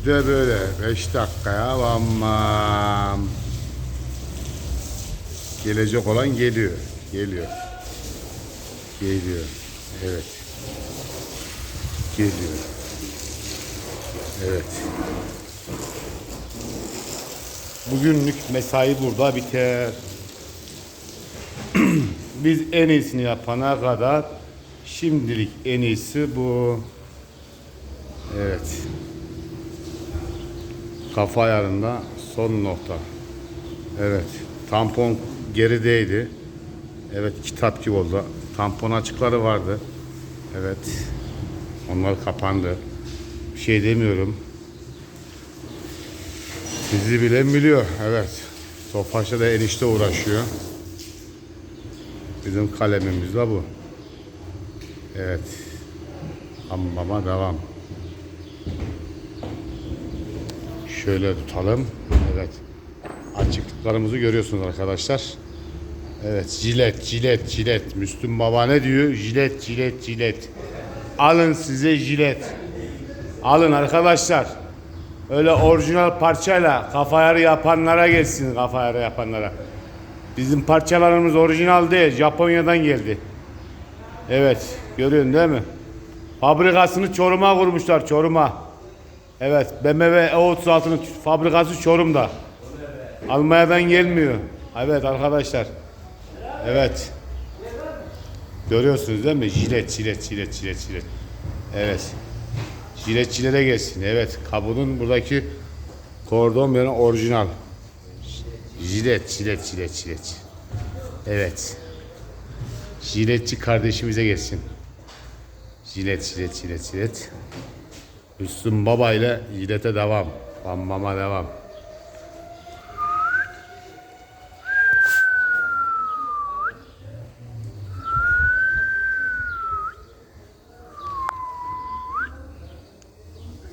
Bizde böyle 5 dakikaya bam Gelecek olan geliyor. Geliyor. Geliyor. Evet. Geliyor. Evet. Bugünlük mesai burada biter. Biz en iyisini yapana kadar şimdilik en iyisi bu. Evet. Kafa ayarında son nokta. Evet. Tampon gerideydi. Evet kitap gibi oldu. Tampon açıkları vardı. Evet. Onlar kapandı. Bir şey demiyorum. Bizi bilen biliyor. Evet. Tofaş'ta da enişte uğraşıyor. Bizim kalemimiz de bu. Evet. Ambama devam. Şöyle tutalım. Evet. Açıklıklarımızı görüyorsunuz arkadaşlar. Evet. Jilet, jilet, jilet. Müslüm Baba ne diyor? Jilet, jilet, jilet. Alın size jilet. Alın arkadaşlar. Öyle orijinal parçayla kafa yapanlara gelsin kafa yapanlara. Bizim parçalarımız orijinal değil. Japonya'dan geldi. Evet. Görüyorsun değil mi? Fabrikasını Çorum'a kurmuşlar. Çorum'a. Evet. BMW E36'nın fabrikası Çorum'da. Almanya'dan gelmiyor. Evet arkadaşlar. Evet. Görüyorsunuz değil mi? Jilet, jilet, jilet, jilet, jilet. Evet. Jiletçilere gelsin. Evet. Kabunun buradaki kordon benim orijinal. Jilet, jilet, jilet, jilet. Evet. Jiletçi kardeşimize gelsin. Jilet, jilet, jilet, jilet. Müslüm Baba ile jilete devam. Bambama devam.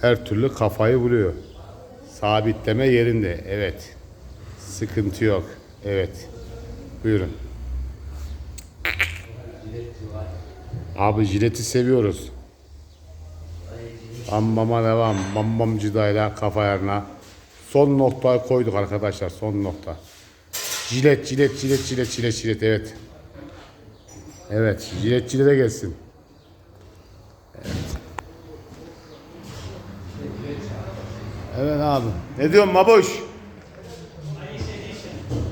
Her türlü kafayı buluyor. Sabitleme yerinde. Evet. Sıkıntı yok. Evet. Buyurun. Abi jileti seviyoruz. Bambama devam. Bambam cidayla kafa ayarına. Son noktayı koyduk arkadaşlar. Son nokta. Jilet, jilet, jilet, jilet, jilet, jilet. Evet. Evet. Jiletçilere de gelsin. Evet abi. Ne diyorsun Maboş?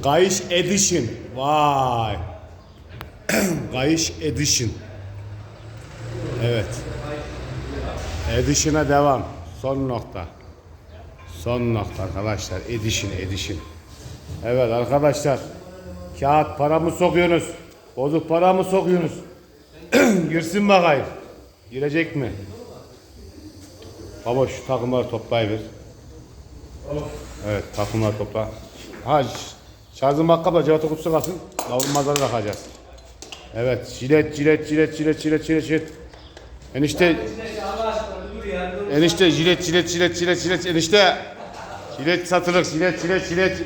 Kayış Edition. Vay. Kayış Edition. Evet. Edition'a devam. Son nokta. Son nokta arkadaşlar. Edition, Edition. Evet arkadaşlar. Kağıt para mı sokuyorsunuz? Bozuk para mı sokuyorsunuz? Girsin bakayım. Girecek mi? Baba şu takımları toplayıver. Evet takımlar topla. Ha şarjın bakkapla cevata kutusu kalsın. Davulmazları takacağız. Evet jilet jilet jilet jilet jilet jilet jilet. Enişte Enişte jilet jilet jilet jilet jilet enişte. Jilet satılır jilet jilet jilet.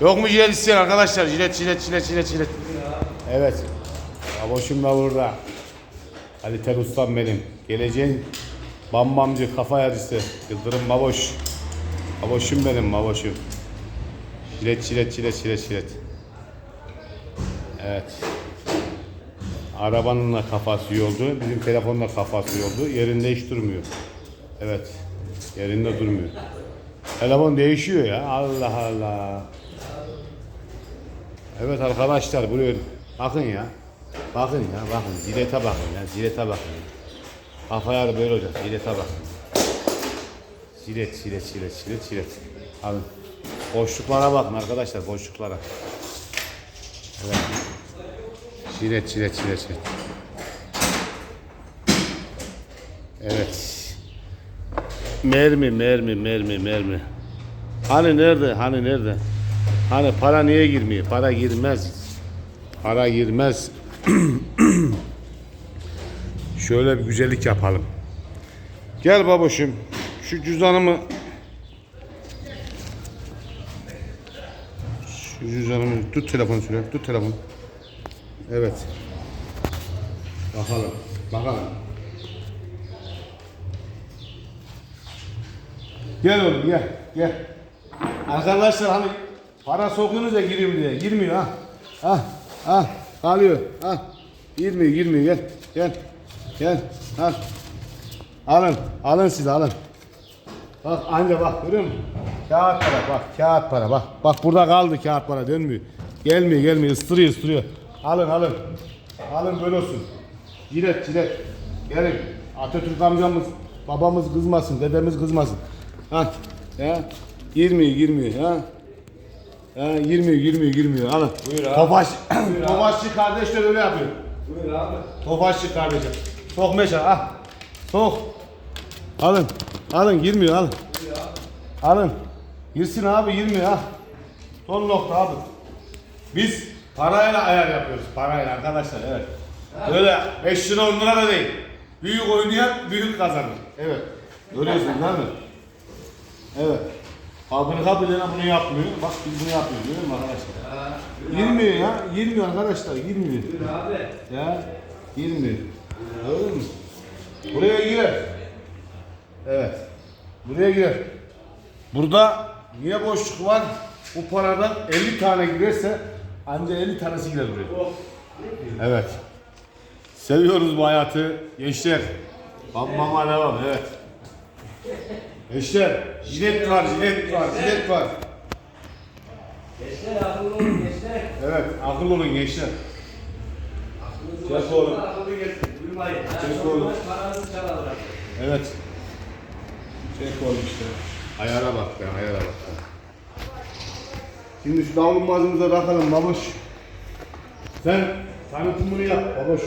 Yok mu jilet isteyen arkadaşlar? Jilet jilet jilet jilet jilet. Evet. Baboşum da burada. Kaliteli ustam benim. Geleceğin bambamcı kafa yarısı. Yıldırım baboş. Baboşum benim baboşum. Çilet çilet çilet çilet çilet. Evet. Arabanın da kafası yoldu. Bizim telefonun da kafası yoldu. Yerinde hiç durmuyor. Evet. Yerinde durmuyor. Telefon değişiyor ya. Allah Allah. Evet arkadaşlar buraya bakın ya. Bakın ya bakın. Zilete bakın ya. Zilete bakın. Kafa yarı böyle olacak. Zilete bakın. Silet, silet, silet, silet, silet. Alın. Boşluklara bakın arkadaşlar, boşluklara. Evet. Silet, silet, silet, silet. Evet. Mermi, mermi, mermi, mermi. Hani nerede? Hani nerede? Hani para niye girmiyor? Para girmez. Para girmez. Şöyle bir güzellik yapalım. Gel baboşum. Şu cüzdanımı Şu cüzdanımı tut telefonu şöyle. Tut telefonu. Evet. Bakalım. Bakalım. Gel oğlum gel gel. Arkadaşlar hani para sokuyorsunuz ya giriyorum diye. Girmiyor ha. Ha ha kalıyor. Ha. Girmiyor girmiyor gel. Gel. Gel. Al. Alın. Alın siz alın. Bak anca bak görüyor musun? Kağıt para bak kağıt para bak. Bak burada kaldı kağıt para dönmüyor. Gelmiyor gelmiyor ıstırıyor ıstırıyor. Alın alın. Alın böyle olsun. Cilet cilet. Gelin. Atatürk amcamız, babamız kızmasın, dedemiz kızmasın. Ha. Ya. Girmiyor girmiyor ha. Ha, girmiyor girmiyor girmiyor. Alın. Buyur abi. Tofaş, Tofaşçı kardeşler öyle yapıyor. Buyur abi. Tofaşçı kardeşim. Sok meşe ah. Sok. Alın. Alın girmiyor alın. Alın. Girsin abi girmiyor ha. Son nokta abi. Biz parayla ayar yapıyoruz. Parayla arkadaşlar evet. Öyle 5 lira 10 lira da değil. Büyük oynayan büyük kazanır. Evet. Görüyorsun değil mi? Evet. Fabrika bile bunu yapmıyor. Bak biz bunu yapıyoruz görüyor musun arkadaşlar? Girmiyor ya. Girmiyor arkadaşlar. Girmiyor. Abi. Ya 20. Gördün mü? Buraya girer. Evet. Buraya girer. Burada niye boşluk var? Bu paradan 50 tane girerse ancak 50 tanesi girer buraya. Evet. Seviyoruz bu hayatı. Gençler. Mama devam. Evet. Gençler. Jilet var, jilet var, jilet var. Gençler akıllı olun gençler. Evet. Akıl olun gençler. Çek oğlum. akıllı. Çek oğlum. Evet. Çek oğlum işte. Ayara bak be, ayara bak. be. Şimdi şu davlumbazımıza bakalım babuş. Sen tanıtımını yap babuş.